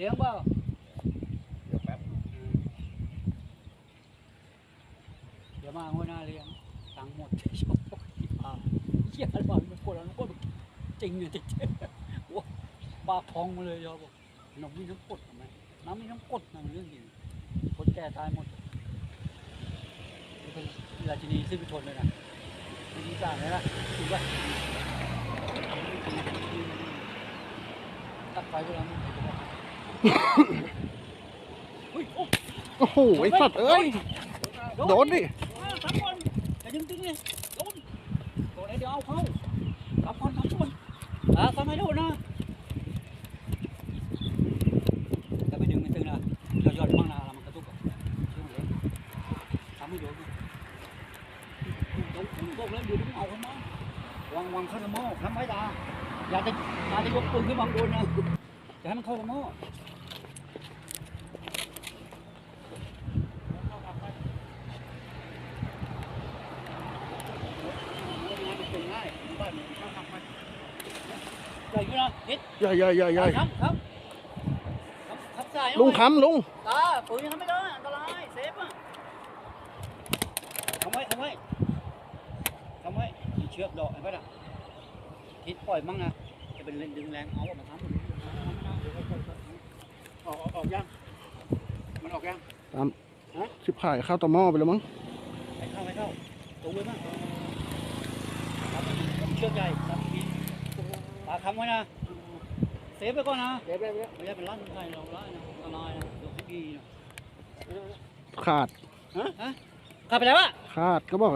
เลี้ยงเปล่าเดี๋ยวแป๊บเดี๋ยวมาหัวหน้าเลี้ยงตังหมดชอบอ่าเหี้ยอะไรวะมันปวดแล้วมันก็จริงเนี่ยจริงๆโอ้ปาพองมาเลยยอบอกน้ำมีน้ำกรดทำไมน้ำมีน้ำกดนั่นเรื่องจริงคนแก่ตายหมดเป็นราชินีซึ่งทนเลยนะราชินีจ่างเลยนะถูกป่ะตัดไฟไปแล้ว โอ้โอ้โหไอ้สัตว์เอ้ยโดนดิสามคนแต่ยังตึงเนี่ยโดนโดนไอ้เดี๋ยวเอาเข้าสามคนสามคนอ่าทำไมโดนนะแต่ไปดึงมันตึงนะเราหย่อนบ้างนะเรามันกระตุกอะช่วงเล็กทำไม่โดนโดนโดนแล้วเดี๋ยวมึงเอาขึ้นมาวางวางเข้าสมอทำไว้ตาอย่าจะอย่าจะยกปืนขึ้นมาข้างบนนะ จะให้มันเข้าสมอใหญ่อยู่นะนิดใหญ่ใหญ่ใหญ่ใหญ่ครับครับครับครับสายลุงคำลุงตาปุ๋ยยังทำไม่ได้อันตรายเซฟอะทำไว้ทำไว้ทำไว้มีเชือกดอกเห็นไหมล่ะคิดปล่อยมั่งนะจะเป็นเล่นดึงแรงเอาออกมาทำ ออกออกออกยัง มันออกยังชิบหายข้าวต่อหม้อไปแล้วมั้งไม่เข้าไม่เข้าตรงไว้บ้างครับเชือกใหญ่ครับพี่ตาทำไว้นะ เซฟไปก่อนนะเดี๋ยวแป๊บเดี๋ยวไม่ใช่เป็นร้านใครเราร้านนะอันตรายนะดูที่ดีนะขาดฮะฮะขับไปแล้วอะ ขาดก็บอก